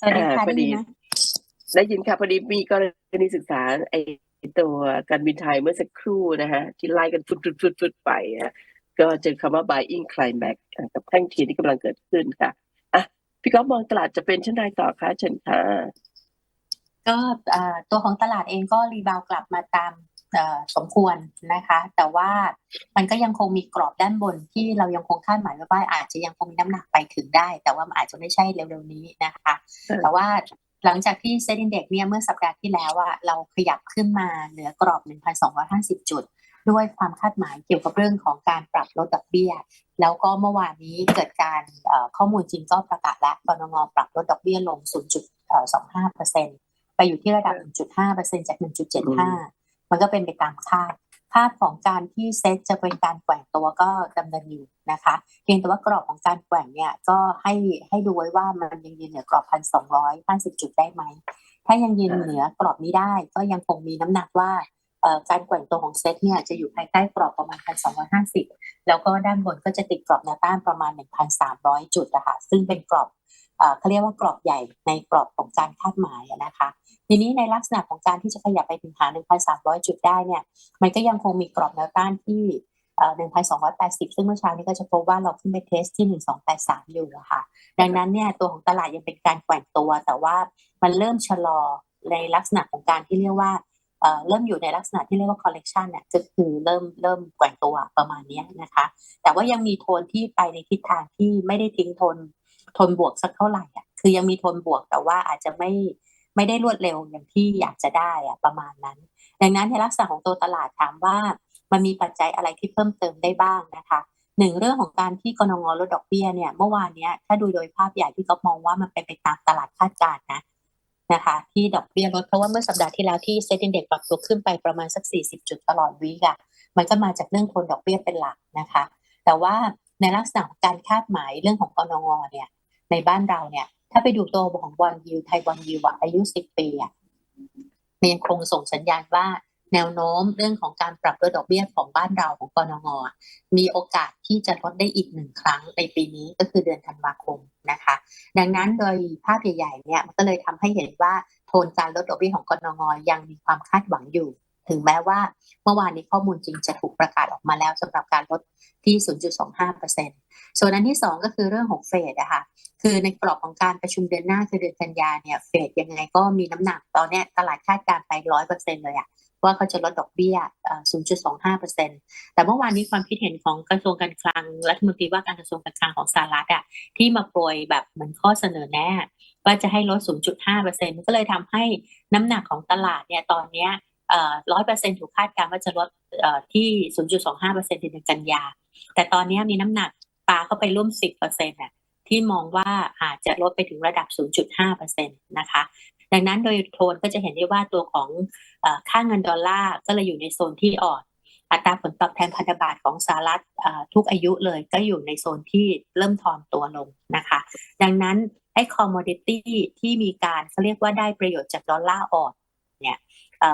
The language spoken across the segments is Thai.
สวัสดีค่ะอ่าพได้อดียินไหมได้ยินค่ะพอดีมีกรณีศึกษาไอ้ตัวการบินไทยเมื่อสักครู่นะฮะที่ไล่กันฟุดฟุดฟุดฟุดไปฮะก็เจอคำว่า buying climax อะกับแท่งเทียนที่กำลังเกิดขึ้นค่ะอะพี่ก๊อฟมองตลาดจะเป็นเช่นไรต่อคะเชิญค่ะก็เอ่อตัวของตลาดเองก็รีบาวกลับมาตามเอ่อ สมควรนะคะ แต่ว่ามันก็ยังคงมีกรอบด้านบนที่เรายังคงคาดหมายไว้ว่าอาจจะยังคงมีน้ำหนักไปถึงได้ แต่ว่ามันอาจจะไม่ใช่เร็วๆนี้นะคะ แต่ว่าหลังจากที่เซ็นดินเด็กเนี่ยเมื่อสัปดาห์ที่แล้วอะเราขยับขึ้นมาเหนือกรอบ 1,250 จุด ด้วยความคาดหมายเกี่ยวกับเรื่องของการปรับลดดอกเบี้ย แล้วก็เมื่อวานนี้เกิดการเอ่อข้อมูลจริงก็ประกาศแล้วกรงงปรับลดดอกเบี้ยลง 0.25%ไปอยู่ที่ระดับ 1.5%จาก 1.75 มันก็เป็นไปตามคาดภาพของการที่เซ็ตจะเป็นการแกว่งตัวก็ดำเนินอยู่นะคะเพียงแต่ว่ากรอบของการแกว่งเนี่ยก็ให้ให้ดูไว้ว่ามันยังยืนเหนือกรอบ1,250จุดได้ไหม ถ้ายังยืนเหนือกรอบนี้ได้ ก็ยังคงมีน้ำหนักว่าการแกว่งตัวของเซ็ตเนี่ยจะอยู่ภายใต้กรอบประมาณ 1,250 แล้วก็ด้านบนก็จะติดกรอบแนวต้านประมาณ 1,300 จุดนะคะซึ่งเป็นกรอบ เขาเรียกว่ากรอบใหญ่ในกรอบของการคาดหมายนะคะ ทีนี้ในลักษณะของการที่จะขยับไปถึงหา 1,300 จุดได้เนี่ย มันก็ยังคงมีกรอบแนวต้านที่เอ่อ1,280 ซึ่งเมื่อเช้านี้ก็จะพบว่าเราขึ้นไปเทสที่ 1,283 อยู่ค่ะ ดังนั้นเนี่ยตัวของตลาดยังเป็นการแกว่งตัว แต่ว่ามันเริ่มชะลอในลักษณะของการที่เรียกว่าเริ่มอยู่ในลักษณะที่เรียกว่า correction เนี่ยก็คือเริ่มเริ่มแกว่งตัวประมาณนี้นะคะ แต่ว่ายังมีโทนที่ไปในทิศทางที่ไม่ได้ทิ้งโทน ทนบวกสักเท่าไหร่อะคือยังมีทนบวกแต่ว่าอาจจะไม่ไม่ได้รวดเร็วอย่างที่อยากจะได้อะประมาณนั้น ดังนั้นในลักษณะของตัวตลาดถามว่ามันมีปัจจัยอะไรที่เพิ่มเติมได้บ้างนะคะหนึ่งเรื่องของการที่กรงงลดดอกเบี้ยเนี่ยเมื่อวานเนี้ยถ้าดูโดยภาพใหญ่ที่เขามองว่ามันเป็นไปตามตลาดคาดการณ์นะนะคะ ที่ดอกเบี้ยลดเพราะว่าเมื่อสัปดาห์ที่แล้วที่เซ็นดินเด็กปรับตัวขึ้นไปประมาณสัก 40 จุดตลอดวีกอะมันก็มาจากเรื่องทนดอกเบี้ยเป็นหลักนะคะ แต่ว่าในลักษณะของการคาดหมายเรื่องของกรงงเนี่ย ในบ้านเราเนี่ย ถ้าไปดูตัวของบอลยูไทยบอลยูอายุ10ปีอะมันยังคงส่งสัญญาณว่าแนวโน้มเรื่องของการปรับลดดอกเบี้ยของบ้านเราของกรงงมีโอกาสที่จะลดได้อีกหนึ่งครั้งในปีนี้ก็คือเดือนธันวาคมนะคะ ดังนั้นโดยภาพใหญ่ๆเนี่ยมันก็เลยทำให้เห็นว่าโทนการลดดอกเบี้ยของกรงงยังมีความคาดหวังอยู่ ถึงแม้ว่าเมื่อวานนี้ข้อมูลจริงจะถูกประกาศออกมาแล้วสำหรับการลดที่ 0.25%ส่วนอันที่สองก็คือเรื่องของเฟดอะคะคือในกรอบของการประชุมเดือนหน้าคือเดือนกันยาเนี่ยเฟดยังไงก็มีน้ำหนักตอนนี้ตลาดคาดการณ์ไปร้อยเปอร์เซ็นเลยอะว่าเขาจะลดดอกเบี้ยเอ่อ0.25%แต่เมื่อวานนี้ความคิดเห็นของกระทรวงการคลัง รัฐมนตรีว่าการกระทรวงการคลังของสหรัฐอะที่มาโปรยแบบเหมือนข้อเสนอแนะว่าจะให้ลด 0.5%ก็เลยทำให้น้ำหนักของตลาดเนี่ยตอนเนี้ย ร้อยเปอร์เซ็นต์ถูกคาดการณ์ว่าจะลดเอ่อที่ 0.25%ในเดือนกันยา แต่ตอนนี้มีน้ำหนักปลาเข้าไปร่วม 10%น่ะที่มองว่าอาจจะลดไปถึงระดับ 0.5%นะคะ ดังนั้นโดยโทนก็จะเห็นได้ว่าตัวของอค่าเงินดอลลาร์ก็เลยอยู่ในโซนที่อ่อนอัตราผลตอบแทนพันธบัตรของสหรัฐทุกอายุเลยก็อยู่ในโซนที่เริ่มทอนตัวลงนะคะ ดังนั้นไอ้คอมม o ดิตี้ที่มีการเขาเรียกว่าได้ประโยชน์จากดอลลาร์อ่อน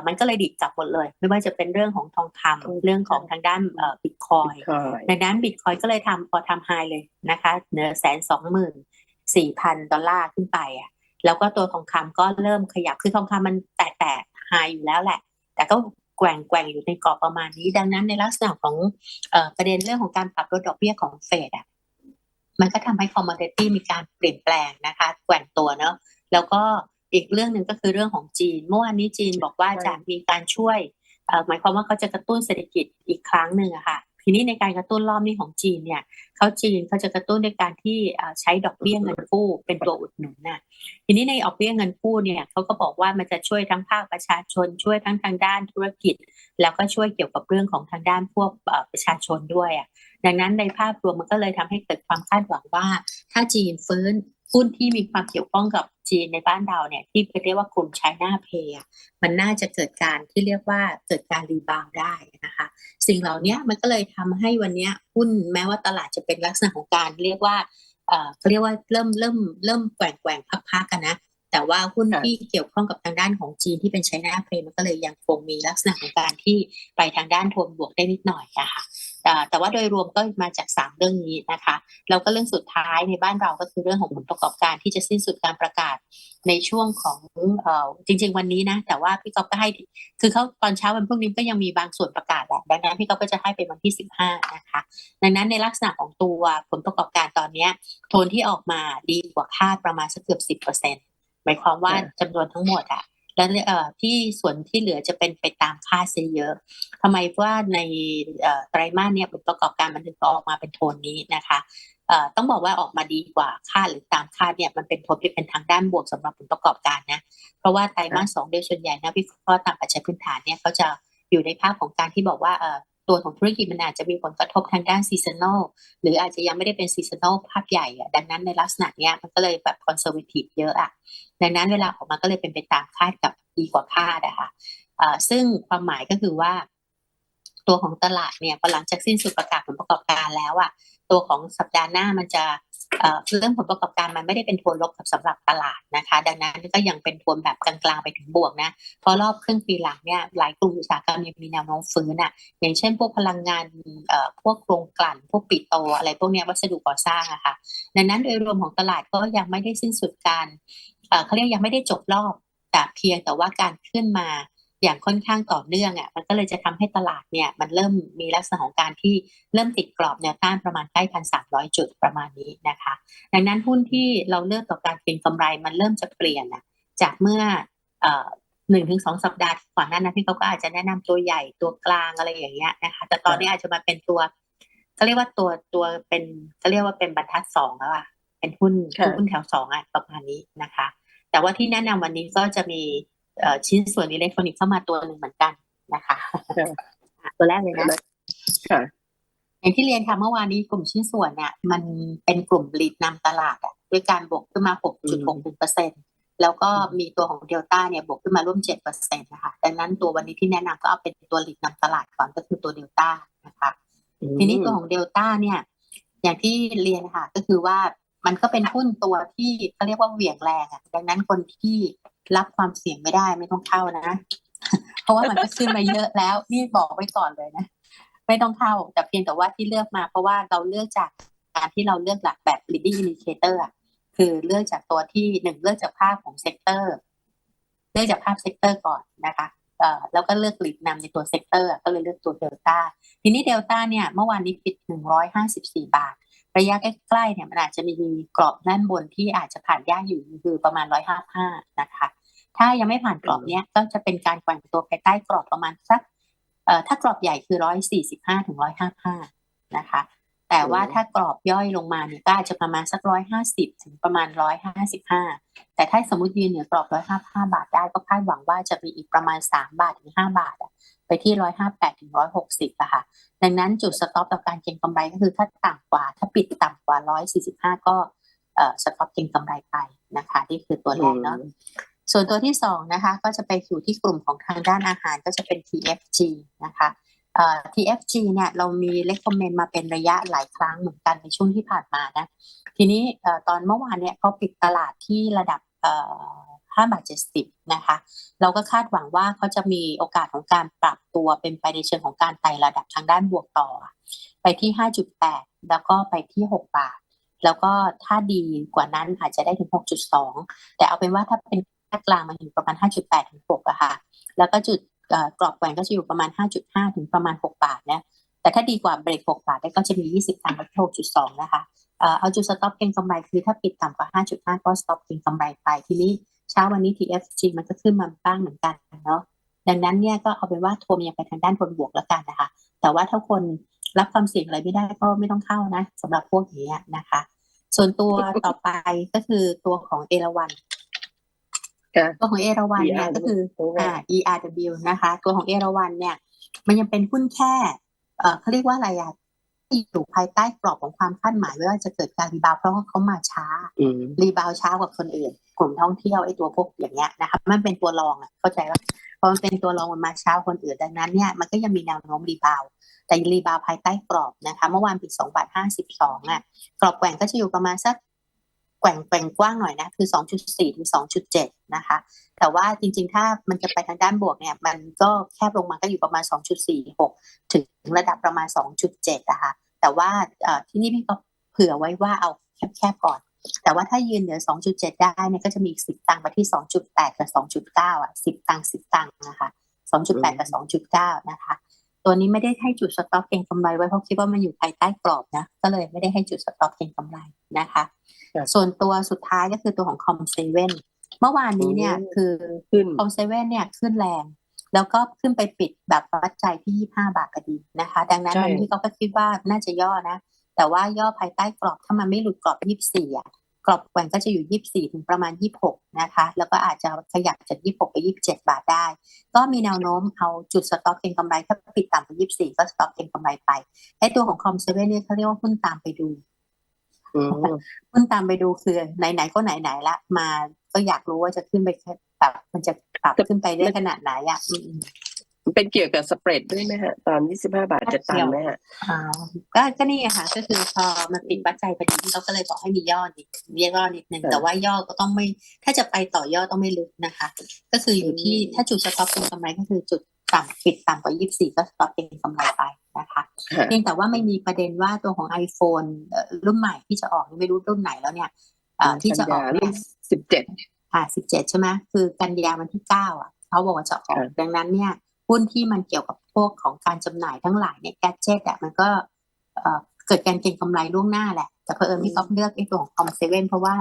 มันก็เลยดิดกลับหมดเลย ไม่ว่าจะเป็นเรื่องของทองคำเรื่องของทางด้านเอ่อบิตคอยคอยดังนั้นบิตคอยก็เลยทำพอทำไฮเลยนะคะเหนือแสนสองหมื่นสี่พันดอลลาร์ขึ้นไปอะแล้วก็ตัวทองคำก็เริ่มขยับคือทองคำมันแตะแตะไฮอยู่แล้วแหละ แต่ก็แกว่งแกว่งอยู่ในกรอบประมาณนี้ ดังนั้นในลักษณะของเอ่อประเด็นเรื่องของการปรับลดดอกเบี้ยของเฟดอะมันก็ทำให้คอมมอนดิตี้มีการเปลี่ยนแปลงนะคะแกว่งตัวเนาะแล้วก็ อีกเรื่องหนึ่งก็คือเรื่องของจีน เมื่อวานนี้จีนบอกว่าจะมีการช่วยเอ่อหมายความว่าเขาจะกระตุ้นเศรษฐกิจอีกครั้งหนึ่งอะค่ะทีนี้ในการกระตุ้นรอบนี้ของจีนเนี่ยเขาจีนเขาจะกระตุ้นในการที่เอ่อใช้ดอกเบี้ยเงินกู้เป็นตัวอุดหนุนน่ะทีนี้ในดอกเบี้ยเงินกู้เนี่ยเขาก็บอกว่ามันจะช่วยทั้งภาคประชาชน ช่วยทั้งทางด้านธุรกิจ แล้วก็ช่วยเกี่ยวกับเรื่องของทางด้านพวกเอ่อประชาชนด้วยอะดังนั้นในภาพรวมมันก็เลยทำให้เกิดความคาดหวังว่า ถ้าจีนฟื้น หุ้นที่มีความเกี่ยวข้องกับจีนในบ้านเราเนี่ยที่เรียกว่ากลุ่มไชน่าเพย์มันน่าจะเกิดการที่เรียกว่าเกิดการรีบาวด์ได้นะคะ สิ่งเหล่านี้มันก็เลยทำให้วันเนี้ยหุ้นแม้ว่าตลาดจะเป็นลักษณะของการเรียกว่าเอ่อเขาเรียกว่าเริ่มเริ่มเริ่มแกว่งแกว่งพักๆกันนะแต่ว่าหุ้นค่ะที่เกี่ยวข้องกับทางด้านของจีนที่เป็นไชน่าเพย์มันก็เลยยังคงมีลักษณะของการที่ไปทางด้านโทนบวกได้นิดหน่อยนะคะอ่า แต่ว่าโดยรวมก็มาจากสามเรื่องนี้นะคะแล้วก็เรื่องสุดท้ายในบ้านเราก็คือเรื่องของผลประกอบการที่จะสิ้นสุดการประกาศในช่วงของเอ่อจริง ๆ วันนี้นะ แต่ว่าพี่ก๊อฟก็ให้คือเขาตอนเช้าวันพรุ่งนี้ก็ยังมีบางส่วนประกาศแหละดังนั้นพี่ก๊อฟก็จะให้เป็นวันที่สิบห้านะคะ ดังนั้นในลักษณะของตัวผลประกอบการตอนเนี้ยโทนที่ออกมาดีกว่าคาดประมาณสักเกือบสิบเปอร์เซ็นหมายความว่าค่ะจำนวนทั้งหมดอะ แล้วที่ส่วนที่เหลือจะเป็นไปตามค่าดซะเยอะทำไมเพราะว่าในไตรมาสเนี่ยผลประกอบการมันถึงออกมาเป็นโทนนี้นะคะต้องบอกว่าออกมาดีกว่าคาดหรือตามคาดเนี่ยมันเป็นโทนที่เป็นทางด้านบวกสำหรับผลประกอบการนะ เพราะว่าไตรมาสสองโดยส่วนใหญ่นะวิเคราะห์ตามปัจจัยพื้นฐานเนี่ยเขาจะอยู่ในภาพของการที่บอกว่า ตัวของธุรกิจมันอาจจะมีผลกระทบทางด้านซีซันอลหรืออาจจะยังไม่ได้เป็นซีซันอลภาพใหญ่อะดังนั้นในลักษณะเนี้ยมันก็เลยแบบคอนเซอร์วทีฟเยอะอะดังนั้นเวลาออกมาก็เลยเป็นไปตามคาดกับดีกว่าคาดอะค่ะเอ่อซึ่งความหมายก็คือว่า ตัวของตลาดเนี่ยพอหลังจากสิ้นสุดประกาศผลประกอบการแล้วอะตัวของสัปดาห์หน้ามันจะ เรื่องผลประกอบการมันไม่ได้เป็นโทนลบกับสำหรับตลาดนะคะ ดังนั้นก็ยังเป็นโทนแบบกลางๆไปถึงบวกนะเพราะรอบครึ่งปีหลังเนี่ยหลายกลุ่มอุตสาหกรรมยังมีแนวโน้มฟื้นอะอย่างเช่นพวกพลังงานพวกโครงกลั่น พวกปิโตอะไรพวกเนี้ยวัสดุก่อสร้างอะค่ะดังนั้นโดยรวมของตลาดก็ยังไม่ได้สิ้นสุดการเขาเรียกยังไม่ได้จบรอบแต่เพียงแต่ว่าการขึ้นมา อย่างค่อนข้างต่อเนื่องอะมันก็เลยจะทำให้ตลาดเนี่ยมันเริ่มมีลักษณะของการที่เริ่มติดกรอบแนวต้านประมาณใกล้พันสามร้อยจุดประมาณนี้นะคะ ดังนั้นหุ้นที่เราเลือกต่อการเก็งกำไรมันเริ่มจะเปลี่ยนนะจากเมื่อเอ่อหนึ่งถึงสองสัปดาห์ก่อนหน้านั้นพี่เขาก็อาจจะแนะนำตัวใหญ่ตัวกลางอะไรอย่างเงี้ยนะคะแต่ตอนนี้อาจจะมาเป็นตัวเขาเรียกว่าตัวตัวเป็นเขาเรียกว่าเป็นบรรทัดสองแล้วอะเป็นหุ้นค่ะหุ้นแถวสองอะประมาณนี้นะคะ แต่ว่าที่แนะนำวันนี้ก็จะมีเอ่อ ชิ้นส่วนอิเล็กทรอนิกส์เข้ามาตัวหนึ่งเหมือนกันนะคะอะตัวแรกเลยนะค่ะอย่างที่เรียนค่ะเมื่อวานนี้กลุ่มชิ้นส่วนเนี่ย มันเป็นกลุ่มลีดนำตลาดอะด้วยการบวกขึ้นมา 6.61เปอร์เซ็นแล้วก็มีตัวของเดลต้าเนี่ยบวกขึ้นมาร่วม 7เปอร์เซ็นต์นะคะดังนั้นตัววันนี้ที่แนะนำก็เอาเป็นตัวลีดนำตลาดก่อนก็คือตัวเดลต้านะคะ ทีนี้ตัวของเดลต้าเนี่ย อย่างที่เรียนค่ะก็คือว่ามันก็เป็นหุ้นตัวที่เขาเรียกว่าเหวี่ยงแรงอะดังนั้นคนที่ รับความเสี่ยงไม่ได้ไม่ต้องเข้านะ เพราะว่ามันก็ขึ้นมาเยอะแล้วนี่บอกไว้ก่อนเลยนะไม่ต้องเข้าแต่เพียงแต่ว่าที่เลือกมา เพราะว่าเราเลือกจากการที่เราเลือกหลักแบบ leading indicator อะคือเลือกจากตัวที่หนึ่งเลือกจากภาพของเซกเตอร์เลือกจากภาพเซกเตอร์ก่อนนะคะเอ่อแล้วก็เลือกหลีดนำในตัวเซกเตอร์ก็เลยเลือกตัวเดลต้าทีนี้เดลต้าเนี่ยเมื่อวานนี้ปิด154บาท ระยะใกล้ๆเนี่ยมันอาจจะมีกรอบด้านบนที่อาจจะผ่านยากอยู่คือประมาณ155นะคะ ถ้ายังไม่ผ่านกรอบเนี้ยก็จะเป็นการแกว่งตัวภายใต้กรอบประมาณสักเอ่อถ้ากรอบใหญ่คือ145ถึง155นะคะ แต่ว่าถ้ากรอบย่อยลงมาเนี่ยก็อาจจะประมาณสัก150ถึงประมาณ155แต่ถ้าสมมติยืนเหนือกรอบ155บาทได้ก็คาดหวังว่าจะมีอีกประมาณ3บาทถึง5บาทอะไปที่158ถึง160อะค่ะ ดังนั้นจุดสต็อปต่อการเก็งกำไรก็คือถ้าต่ำกว่าถ้าปิดต่ำกว่า145ก็เอ่อสต็อปเก็งกำไรไปนะคะนี่คือตัวแรกเนาะส่วนตัวที่สองนะคะก็จะไปอยู่ที่กลุ่มของทางด้านอาหารก็จะเป็น TFG นะคะเอ่อ TFG เนี่ยเรามี recommend มาเป็นระยะหลายครั้งเหมือนกันในช่วงที่ผ่านมานะทีนี้ตอนเมื่อวานเนี่ยเขาปิดตลาดที่ระดับเอ่อ5บาท70นะคะเราก็คาดหวังว่าเขาจะมีโอกาสของการปรับตัวเป็นไปในเชิงของการไต่ระดับทางด้านบวกต่อ ไปที่ 5.8 แล้วก็ไปที่ 6 บาท แล้วก็ถ้าดีกว่านั้นอาจจะได้ถึง 6.2 แต่เอาเป็นว่าถ้าเป็นกลางมันอยู่ประมาณ 5.8 ถึง 6อะค่ะ แล้วก็จุด กรอบแหว่งก็จะอยู่ประมาณ 5.5 ถึงประมาณ 6 บาทนะแต่ถ้าดีกว่าเบรก 6 บาทได้ก็จะมี 20ตังค์ที่6.2 นะคะเอาจุดสต็อปเก็งกำไรคือถ้าปิดต่ำกว่า 5.5 ก็สต็อปเก็งกำไรไปทีนี้เช้าวันนี้ TFG มันก็ขึ้นมาบ้างเหมือนกันเนาะดังนั้นเนี่ยก็เอาเป็นว่าโทมยังไปทางด้านบนบวกแล้วกันนะคะ แต่ว่าถ้าคนรับความเสี่ยงอะไรไม่ได้ก็ไม่ต้องเข้านะสำหรับพวกนี้นะคะ ส่วนตัวต่อไปก็คือตัวของเอราวัน ตัวของเอราวันเนี่ยก็คืออ่า ERW นะคะ ตัวของเอราวันเนี่ย มันยังเป็นหุ้นแค่เอ่อเขาเรียกว่าอะไรอะที่อยู่ภายใต้กรอบของความคาดหมายว่าจะเกิดการรีบาวด์เพราะว่าเขามาช้าอืมรีบาวด์ช้ากว่าคนอื่น กลุ่มท่องเที่ยวไอ้ตัวพวกอย่างเงี้ยนะคะมันเป็นตัวรองอะเข้าใจว่าพอมันเป็นตัวรองมันมาช้ากว่าคนอื่นดังนั้นเนี่ยมันก็ยังมีแนวโน้มรีบาวด์แต่รีบาวด์ภายใต้กรอบนะคะ เมื่อวานปิดสองบาทห้าสิบสองอะกรอบแกว่งก็จะอยู่ประมาณสัก แกว่งแกว่งกว้างหน่อยนะคือสองจุดสี่ถึงสองจุดเจ็ดนะคะ แต่ว่าจริงๆ ถ้ามันจะไปทางด้านบวกเนี่ย มันก็แคบลงมาก็อยู่ประมาณ 2.46 ถึงระดับประมาณ 2.7อะคะแต่ว่าที่นี่พี่ก็เผื่อไว้ว่าเอาแคบๆก่อน แต่ว่าถ้ายืนเหนือ 2.7 ได้เนี่ยก็จะมีอีก 10 ตังค์ไปที่ 2.8 กับ 2.9 อะ 10 ตังค์ 10 ตังค์นะคะ 2.8 กับ 2.9 นะคะตัวนี้ไม่ได้ให้จุดสต็อปเก็งกำไรไว้เพราะคิดว่ามันอยู่ภายใต้กรอบนะ ก็เลยไม่ได้ให้จุดสต็อปเก็งกำไร นะคะครับส่วนตัวสุดท้ายก็คือตัวของคอมเซเว่นเมื่อวานนี้เนี่ยอืมคือขึ้นคอมเซเว่นเนี่ยขึ้นแรง แล้วก็ขึ้นไปปิดแบบวัดใจที่25บาทพอดีนะคะ ดังนั้นใช่วันนี้เขาก็คิดว่าน่าจะย่อนะ แต่ว่าย่อภายใต้กรอบถ้ามันไม่หลุดกรอบ24อะกรอบแกว่งก็จะอยู่ 24 ถึงประมาณ 26 นะคะ แล้วก็อาจจะขยับจาก 26 ไป 27 บาทได้ ก็มีแนวโน้มเอาจุดสต็อปเก็งกำไรถ้าปิดต่ำกว่า24 ก็สต็อปเก็งกำไรไป ไอ้ตัวของคอมเซเว่นเนี่ยเขาเรียกว่าหุ้นตามไปดู อืมหุ้นตามไปดูคือไหนๆก็ไหนๆละมาก็อยากรู้ว่าจะขึ้นไปแค่แบบมันจะปรับขึ้นไปได้ขนาดไหนอะเป็นเกี่ยวกับสเปรดด้วยไหมฮะตอน25บาทจะตันไหมฮะก็ก็นี่ค่ะ ก็คือพอมันปิดปัจจัยพอดีเราก็เลยบอกให้มีย่อนิดมีย่อนิดนึงแต่ว่าย่อก็ต้องไม่ ถ้าจะไปต่อย่อต้องไม่ลึกนะคะ ก็คืออยู่ที่ถ้าจุดสต็อปเป็นกำไรก็คือจุด ต่ำปิดต่ำกว่า 24 ก็สต็อปเป็นกำไรไปนะคะฮะเพียงแต่ว่าไม่มีประเด็นว่าตัวของ iPhone เอ่อรุ่นใหม่ที่จะออกไม่รู้รุ่นไหนแล้วเนี่ยเอ่อที่จะออกกันยาเนี่รุ่ยนสิบเจ็ดอ่า17 ใช่ไหมคือกันยาวันที่เก้าอะเขาบอกว่าจะออกค่ะดังนั้นเนี่ยหุ้นที่มันเกี่ยวกับพวกของการจำหน่ายทั้งหลายเนี่ยแกจิตอะมันก็เอ่อเกิดการเก็งกำไรล่วงหน้าแหละ แต่เพอเอิญพี่ก๊อฟเลือกไอ้ตัวของคอมเซเว่นเพราะว่า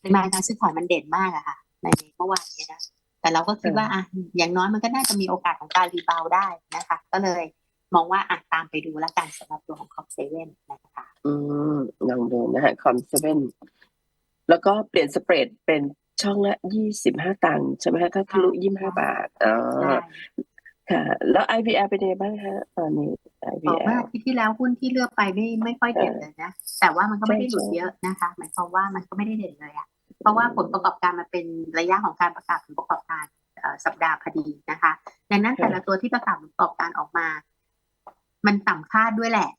ในมาการซื้อขายมันเด่นมากอะค่ะ ในเมื่อวานเนี้นะ แต่เราก็คิดว่าอะอย่างน้อยมันก็น่าจะมีโอกาสของการรีบาวด์ได้นะคะ ก็เลยมองว่าอะตามไปดูแล้วกันสำหรับตัวของคอมเซเว่นนะคะอืมลองดูนะฮะคอมเซเว่นแล้วก็เปลี่ยนสเปรดเป็นช่องละ25ตังค์ใช่ไหมฮะถ้าทะลุ25บาทอ๋อใช่ค่ะ แล้ว IVR เป็นยังไงบ้างฮะตอนนี้บอกว่า IVR อาที่ที่แล้วหุ้นที่เลือกไปไม่ไม่ค่อยเด่นเลยนะ แต่ว่ามันก็ไม่ได้หลุดใช่เยอะนะคะ หมายความว่ามันก็ไม่ได้เด่นเลยอะ เพราะว่าผลประกอบการมันเป็นระยะของการประกาศผลประกอบการเอ่อสัปดาห์พอดีนะคะดังนั้นแต่ละตัวที่ประกาศผลประกอบการออกมา มันต่ำคาดด้วยแหละ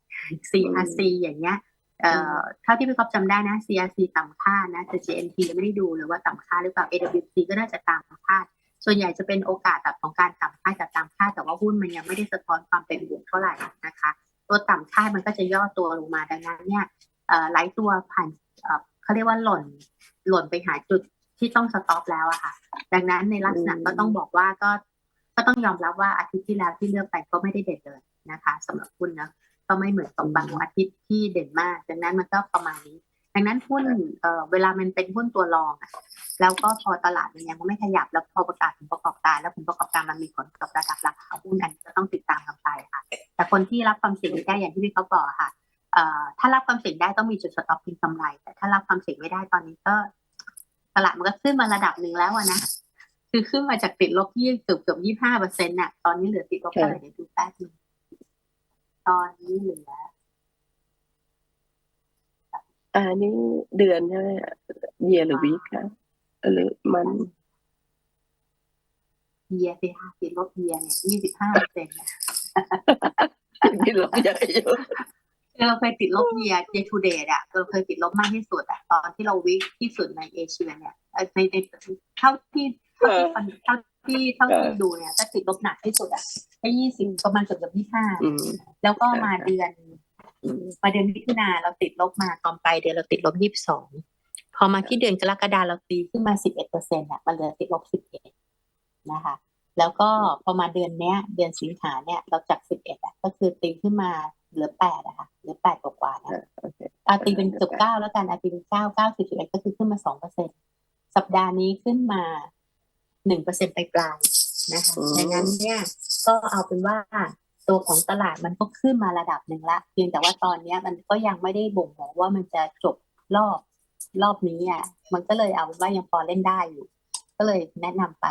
CRC อย่างเงี้ยเอ่อเท่าที่พี่ก๊อฟจำได้นะ CRC ต่ำคาดนะแต่ GNT ยังไม่ได้ดูเลยว่าต่ำคาดหรือเปล่า AWC ก็น่าจะต่ำคาดส่วนใหญ่จะเป็นโอกาสแบบของการต่ำคาดกับต่ำคาดแต่ว่าหุ้นมันยังไม่ได้สะท้อนความเป็นบวกเท่าไหร่นะคะ ตัวต่ำคาดมันก็จะย่อตัวลงมาดังนั้นเนี่ยเอ่อหลายตัวผ่านเอ่อเขาเรียกว่าหล่น หล่นไปหาจุดที่ต้องสต็อปแล้วอะค่ะ ดังนั้นในลักษณะอืมก็ต้องบอกว่าก็ก็ต้องยอมรับว่าอาทิตย์ที่แล้วที่เลือกไปก็ไม่ได้เด่นเลยนะคะสำหรับหุ้นนะก็ไม่เหมือนกับบางอาทิตย์ที่เด่นมาก ดังนั้นมันก็ประมาณนี้ ดังนั้นหุ้นเอ่อเวลามันเป็นหุ้นตัวรองอะแล้วก็พอตลาดมันยังไม่ขยับแล้วพอประกาศผลประกอบการ แล้วผลประกอบการมันมีผลกับระดับราคาหุ้นอันนี้ก็ต้องติดตามกันไปค่ะ แต่คนที่รับความเสี่ยงได้อย่างที่พี่เขาบอกอะค่ะเอ่อถ้ารับความเสี่ยงได้ต้องมีจุดสต็อปเป็นกำไร แต่ถ้ารับความเสี่ยงไม่ได้ตอนนี้ก็ ตลาดมันก็ขึ้นมาระดับหนึ่งแล้วอะนะคือขึ้นมาจากติดลบยี่เกือบเกือบยี่ห้าเปอร์เซ็นต์น่ะ ตอนนี้เหลือติดลบเท่าไหร่เดี๋ยวดูแป๊บนึงตอนนี้เหลืออ่านี่เดือนใช่ไหมเยหรือวีคคะหรือมันเยียสิค่ะติดลบเยียเนี่ยยี่สิบห้าเปอร์เซ็นต์ที่ลบเยอะ อยู่คือเราเคยติดลบเยียเยทูเดตอะเราเคยติดลบมากที่สุดอะตอนที่เราวิกที่สุดในเอเชียเนี่ยในในเท่าที่เท่าที่เท่าที่เท่าที่ดูเนี่ยก็ติดลบหนักที่สุดอะแค่ยี่สิบประมาณเกือบเกือบยี่ห้าแล้วก็มาเดือนมมาเดือนมิถุนาเราติดลบมาตอนปลายเดือนเราติดลบยี่สิบสองพอมาที่เดือนกรกฎาเราตีขึ้นมาสิบเอ็ดเปอร์เซ็นต์อะมันเหลือติดลบสิบเอ็ดนะคะ แล้วก็พอมาเดือนเนี้ย เดือนสิงหาเนี่ยเราจากสิบเอ็ดอะก็คือตีขึ้นมา เหลือแปดอะค่ะเหลือแปดกว่าๆนะอ่าโอเคอาตีเป็นเกือบเก้าแล้วกันอาตีเป็นเก้าเก้าสิบสิบเอ็ดก็คือขึ้นมาสองเปอร์เซ็นสัปดาห์นี้ขึ้นมาหนึ่งเปอร์เซ็นไปปลายๆนะคะดังนั้นเนี่ยก็เอาเป็นว่าตัวของตลาดมันก็ขึ้นมาระดับหนึ่งละ เพียงแต่ว่าตอนเนี้ยมันก็ยังไม่ได้บ่งบอกว่ามันจะจบรอบรอบนี้อะมันก็เลยเอาเป็นว่ายังพอเล่นได้อยู่ ก็เลยแนะนำไป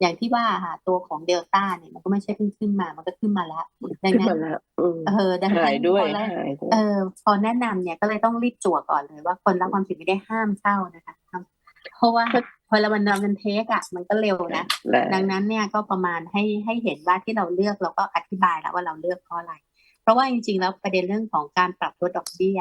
อย่างที่ว่าค่ะตัวของเดลต้าเนี่ยมันก็ไม่ใช่เพิ่งขึ้นมา มันก็ขึ้นมาแล้วดังขึ้นนั้มานแล้วอืมเออดังนั้หายนด้วยพอแล้วหายด้วยเออพอแนะนำเนี่ยก็เลยต้องรีบจั่วก่อนเลยว่าคนรับความเสี่ยงไม่ได้ห้ามเช่านะคะเพราะว่าพอเรามันมันเทคอะมันก็เร็วนะแล้วดังนั้นเนี่ยก็ประมาณให้ให้เห็นว่าที่เราเลือกเราก็อธิบายแล้วว่าเราเลือกเพราะอะไร เพราะว่าจริงๆ แล้วประเด็นเรื่องของการปรับลดดอกเบี้ย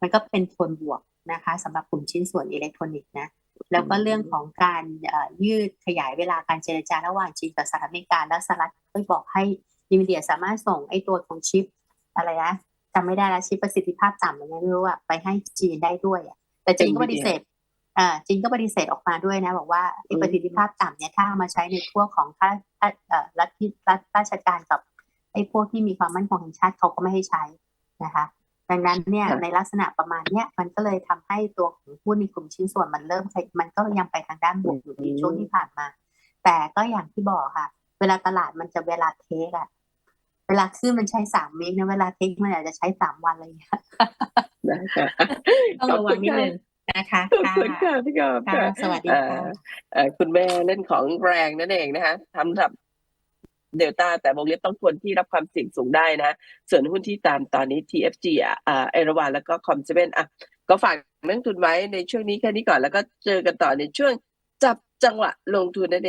มันก็เป็นทวนบวกนะคะสำหรับกลุ่มชิ้นส่วนอิเล็กทรอนิกส์นะ แล้วก็เรื่องของการเอ่อยืดขยายเวลาการเจรจาระหว่างจีนกับสหรัฐอเมริกาแล้วสหรัฐก็บอกให้อินเดียสามารถส่งไอ้ตัวของชิปอะไรนะจำไม่ได้แล้วชิปประสิทธิภาพต่ำอะไรไม่รู้อะไปให้จีนได้ด้วยอะแต่จีนก็ NVIDIA ปฏิเสธอ่าจีนก็ปฏิเสธออกมาด้วยนะ บอกว่าไอ้อืมประสิทธิภาพต่ำเนี่ยถ้าเอามาใช้ในพวกของข้าข้าเอ่อรัฐที่รัฐราชการกับไอ้พวกที่มีความมั่นคงแห่งชาติเขาก็ไม่ให้ใช้นะคะ ดังนั้นเนี่ยในลักษณะประมาณเนี้ยมันก็เลยทำให้ตัวของหุ้นในกลุ่มชิ้นส่วนมันเริ่มมันก็ยังไปทางด้านบวกอยู่ในช่วงที่ผ่านมา แต่ก็อย่างที่บอกค่ะ เวลาตลาดมันจะเวลาเทคอะเวลาขึ้นมันใช้สามวินะเวลาเทคมันอาจจะใช้สามวันอะไรอย่างเงี้ยนะคะต้องระวังนิดนึงนะคะขอบค่ะคุณค่ะพี่กอบค่ะค่ะสวัสดีเอ่ค่ะอเอ่อคุณแม่เล่นของแรงนั่นเองนะคะทำกับ เดลต้าแต่วงเล็บต้องควนที่รับความเสี่ยงสูงได้นะ ส่วนหุ้นที่ตามตอนนี้ TFG อะอ่าเอราวันแล้วก็คอมเซเว่นอะก็ฝากนักลงทุนไว้ในช่วงนี้แค่นี้ก่อนแล้วก็เจอกันต่อในช่วงจับจังหวะลงทุนนั่นเอง